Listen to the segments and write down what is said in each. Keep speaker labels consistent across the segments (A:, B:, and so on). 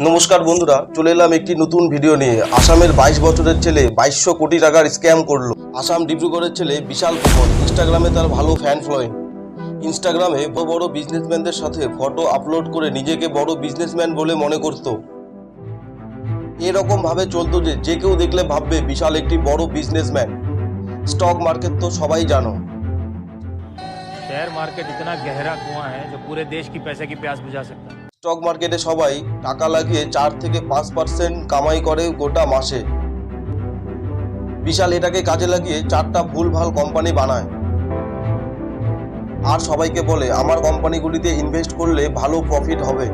A: নমস্কার বন্ধুরা চলে এলাম একটি নতুন ভিডিও নিয়ে আসামের বাইশ বছরের ছেলে বাইশশো কোটি টাকার স্ক্যাম করলো আসাম ডিব্রুগড়ের ছেলে বিশাল কুপন ইনস্টাগ্রামে তার ভালো ফ্যান ফলোয়িং ইনস্টাগ্রামে বড় বড় বিজনেসম্যানদের সাথে ফটো আপলোড করে নিজেকে বড় বিজনেসম্যান বলে মনে করত এরকম ভাবে চলতো যে যে কেউ দেখলে ভাববে বিশাল একটি বড় বিজনেসম্যান স্টক মার্কেট তো সবাই জানো
B: शेयर मार्केट इतना गहरा कुआं है जो पूरे देश की पैसे की प्यास बुझा सकता है
A: স্টক মার্কেটে সবাই টাকা লাগিয়ে চার থেকে পাঁচ পার্সেন্ট কামাই করে গোটা মাসে। বিশাল এটাকে কাজে লাগিয়ে চারটা ভুলভাল কোম্পানি বানায়। আর সবাইকে বলে, আমার কোম্পানিগুলিতে ইনভেস্ট করলে ভালো প্রফিট হবে।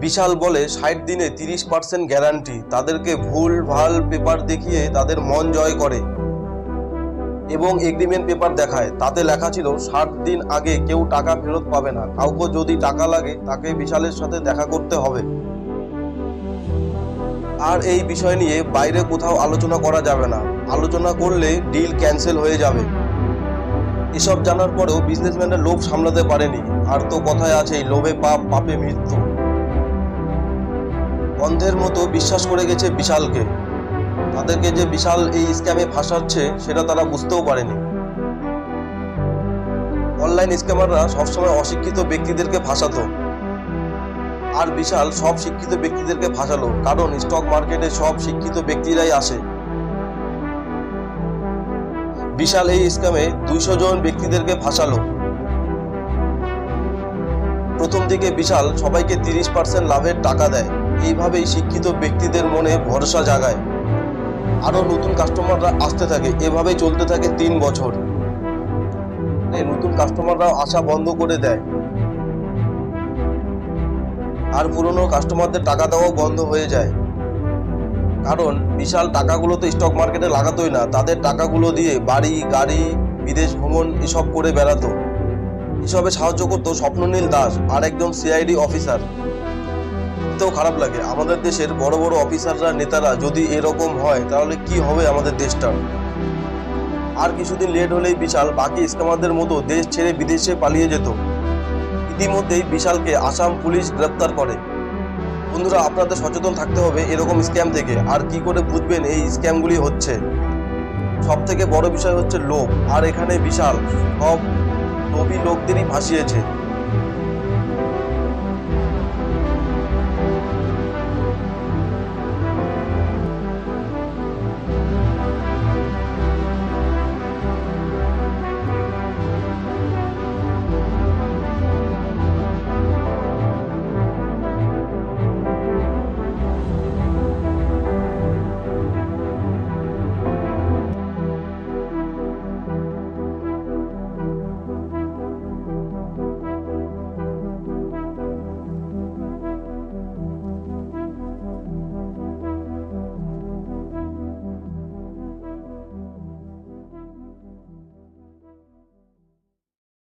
A: বিশাল বলে, ষাট দিনে তিরিশ পার্সেন্ট গ্যারান্টি তাদেরকে ভুল ভালো পেপার দেখিয়ে তাদের মন জয় করে। এবং এগ্রিমেন্ট পেপার দেখায়। তাতে লেখা ছিল, ষাট দিন আগে কেউ টাকা ফেরত পাবে না। কাউকে যদি টাকা লাগে, তাকে বিশালের সাথে দেখা করতে হবে। আর এই বিষয় নিয়ে বাইরে কোথাও আলোচনা করা যাবে না। আলোচনা করলে ডিল ক্যান্সেল হয়ে যাবে। এসব জানার পরেও বিজনেসম্যানের লোভ সামলাতে পারেনি। আর তো কথায় আছেই লোভে পাপ, পাপে মৃত্যু। অন্ধের মতো বিশ্বাস করে গেছে বিশালকে। তাদেরকে যে বিশাল এই স্ক্যামে ফাঁসাচ্ছে, সেটা তারা বুঝতেও পারেনি। অনলাইন স্ক্যামাররা সবসময় অশিক্ষিত ব্যক্তিদেরকে ফাঁসাতো। আর বিশাল সব শিক্ষিত ব্যক্তিদেরকে ফাঁসালো, কারণ স্টক মার্কেটে সব শিক্ষিত ব্যক্তিরাই আসে। বিশাল এই স্ক্যামে দুইশো জন ব্যক্তিদেরকে ফাঁসালো। প্রথম দিকে বিশাল সবাইকে তিরিশ পার্সেন্ট লাভের টাকা দেয়। এইভাবেই শিক্ষিত ব্যক্তিদের মনে ভরসা জাগায়। আরও নতুন কাস্টমাররা আসতে থাকে। এভাবেই চলতে থাকে তিন বছর। নতুন কাস্টমাররা আসা বন্ধ করে দেয়। আর পুরনো কাস্টমারদের টাকা দেওয়াও বন্ধ হয়ে যায়। কারণ বিশাল টাকাগুলো তো স্টক মার্কেটে লাগাতোই না। তাদের টাকাগুলো দিয়ে বাড়ি, গাড়ি, বিদেশ ভ্রমণ এসব করে বেড়াতো। এসবে সাহায্য করতো স্বপ্ননীল দাস আর একজন সিআইডি অফিসার দেখতেও খারাপ লাগে। আমাদের দেশের বড় বড় অফিসাররা, নেতারা যদি এরকম হয়, তাহলে কি হবে আমাদের দেশটার আর কিছুদিন লেট হলেই বিশাল, বাকি স্কামারদের মতো দেশ ছেড়ে বিদেশে পালিয়ে যেত। ইতিমধ্যেই বিশালকে আসাম পুলিশ গ্রেপ্তার করে। বন্ধুরা, আপনাদের সচেতন থাকতে হবে এরকম স্ক্যাম থেকে। আর কি করে বুঝবেন এই স্ক্যামগুলি হচ্ছে? সব থেকে বড় বিষয় হচ্ছে লোভ। আর এখানে বিশাল, সব লোভী লোকদেরই ফাঁসিয়েছে।